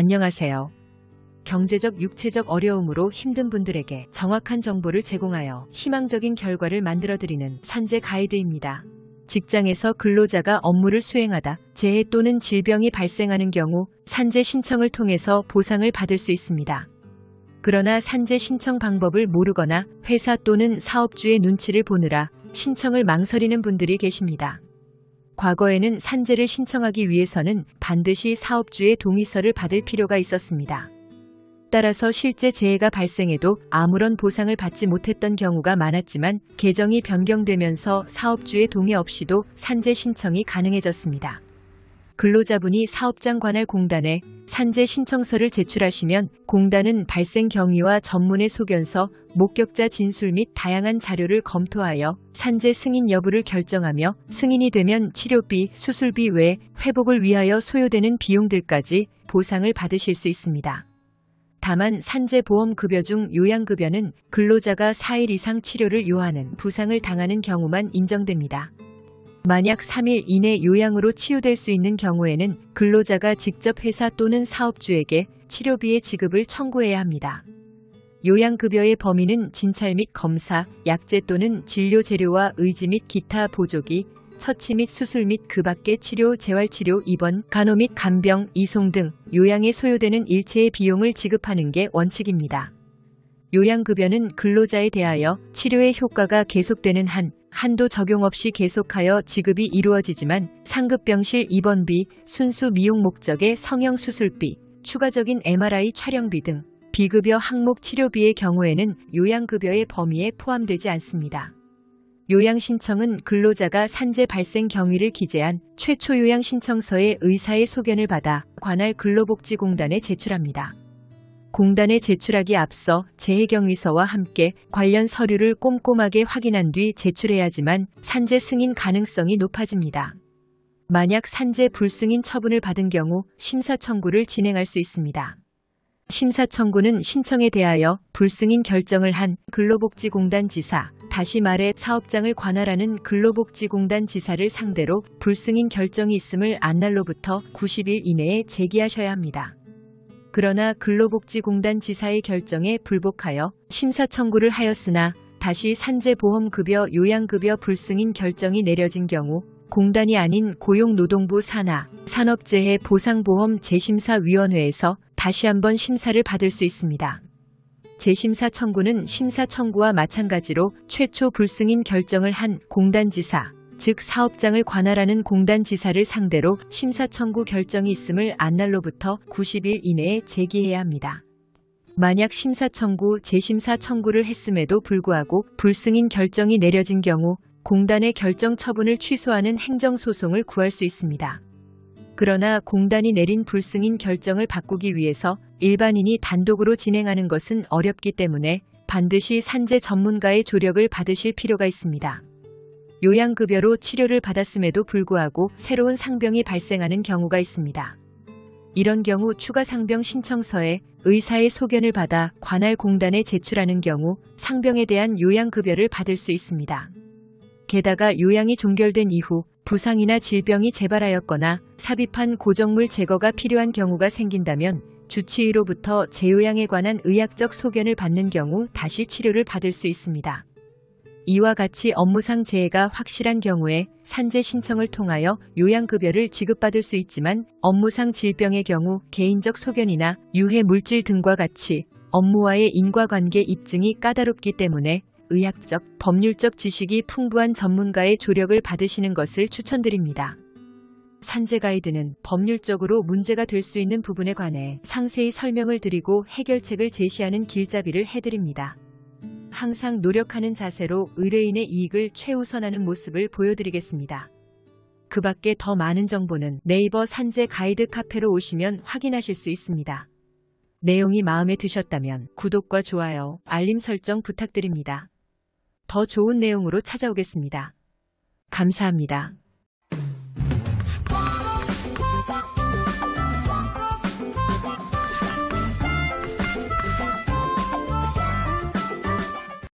안녕하세요. 경제적, 육체적 어려움으로 힘든 분들에게 정확한 정보를 제공하여 희망적인 결과를 만들어드리는 산재 가이드입니다. 직장에서 근로자가 업무를 수행하다 재해 또는 질병이 발생하는 경우 산재 신청을 통해서 보상을 받을 수 있습니다. 그러나 산재 신청 방법을 모르거나 회사 또는 사업주의 눈치를 보느라 신청을 망설이는 분들이 계십니다. 과거에는 산재를 신청하기 위해서는 반드시 사업주의 동의서를 받을 필요가 있었습니다. 따라서 실제 재해가 발생해도 아무런 보상을 받지 못했던 경우가 많았지만 개정이 변경되면서 사업주의 동의 없이도 산재 신청이 가능해졌습니다. 근로자분이 사업장 관할 공단에 산재 신청서를 제출하시면 공단은 발생 경위와 전문의 소견서, 목격자 진술 및 다양한 자료를 검토하여 산재 승인 여부를 결정하며 승인이 되면 치료비, 수술비 외 회복을 위하여 소요되는 비용들까지 보상을 받으실 수 있습니다. 다만 산재보험급여 중 요양급여는 근로자가 4일 이상 치료를 요하는 부상을 당하는 경우만 인정됩니다. 만약 3일 이내 요양으로 치유될 수 있는 경우에는 근로자가 직접 회사 또는 사업주에게 치료비의 지급을 청구해야 합니다. 요양급여의 범위는 진찰 및 검사, 약제 또는 진료 재료와 의지 및 기타 보조기, 처치 및 수술 및 그 밖의 치료, 재활치료, 입원, 간호 및 간병, 이송 등 요양에 소요되는 일체의 비용을 지급하는 게 원칙입니다. 요양급여는 근로자에 대하여 치료의 효과가 계속되는 한, 한도 적용 없이 계속하여 지급이 이루어지지만 상급병실 입원비, 순수 미용 목적의 성형수술비, 추가적인 MRI 촬영비 등 비급여 항목 치료비의 경우에는 요양급여의 범위에 포함되지 않습니다. 요양 신청은 근로자가 산재 발생 경위를 기재한 최초 요양 신청서의 의사의 소견을 받아 관할 근로복지공단에 제출합니다. 공단에 제출하기 앞서 재해경위서와 함께 관련 서류를 꼼꼼하게 확인한 뒤 제출해야지만 산재 승인 가능성이 높아집니다. 만약 산재 불승인 처분을 받은 경우 심사 청구를 진행할 수 있습니다. 심사 청구는 신청에 대하여 불승인 결정을 한 근로복지공단 지사, 다시 말해 사업장을 관할하는 근로복지공단 지사를 상대로 불승인 결정이 있음을 안날로부터 90일 이내에 제기하셔야 합니다. 그러나 근로복지공단 지사의 결정에 불복하여 심사 청구를 하였으나 다시 산재보험급여 요양급여 불승인 결정이 내려진 경우 공단이 아닌 고용노동부 산하 산업재해 보상보험 재심사위원회에서 다시 한번 심사를 받을 수 있습니다. 재심사 청구는 심사 청구와 마찬가지로 최초 불승인 결정을 한 공단지사, 즉 사업장을 관할하는 공단 지사를 상대로 심사 청구 결정이 있음을 안날로부터 90일 이내에 제기해야 합니다. 만약 심사 청구, 재심사 청구를 했음에도 불구하고 불승인 결정이 내려진 경우 공단의 결정 처분을 취소하는 행정소송을 구할 수 있습니다. 그러나 공단이 내린 불승인 결정을 바꾸기 위해서 일반인이 단독으로 진행하는 것은 어렵기 때문에 반드시 산재 전문가의 조력을 받으실 필요가 있습니다. 요양급여로 치료를 받았음에도 불구하고 새로운 상병이 발생하는 경우가 있습니다. 이런 경우 추가 상병 신청서에 의사의 소견을 받아 관할 공단에 제출하는 경우 상병에 대한 요양급여를 받을 수 있습니다. 게다가 요양이 종결된 이후 부상이나 질병이 재발하였거나 삽입한 고정물 제거가 필요한 경우가 생긴다면 주치의로부터 재요양에 관한 의학적 소견을 받는 경우 다시 치료를 받을 수 있습니다. 이와 같이 업무상 재해가 확실한 경우에 산재 신청을 통하여 요양급여를 지급받을 수 있지만 업무상 질병의 경우 개인적 소견이나 유해 물질 등과 같이 업무와의 인과관계 입증이 까다롭기 때문에 의학적, 법률적 지식이 풍부한 전문가의 조력을 받으시는 것을 추천드립니다. 산재 가이드는 법률적으로 문제가 될 수 있는 부분에 관해 상세히 설명을 드리고 해결책을 제시하는 길잡이를 해드립니다. 항상 노력하는 자세로 의뢰인의 이익을 최우선하는 모습을 보여드리겠습니다. 그 밖에 더 많은 정보는 네이버 산재 가이드 카페로 오시면 확인하실 수 있습니다. 내용이 마음에 드셨다면 구독과 좋아요, 알림 설정 부탁드립니다. 더 좋은 내용으로 찾아오겠습니다. 감사합니다.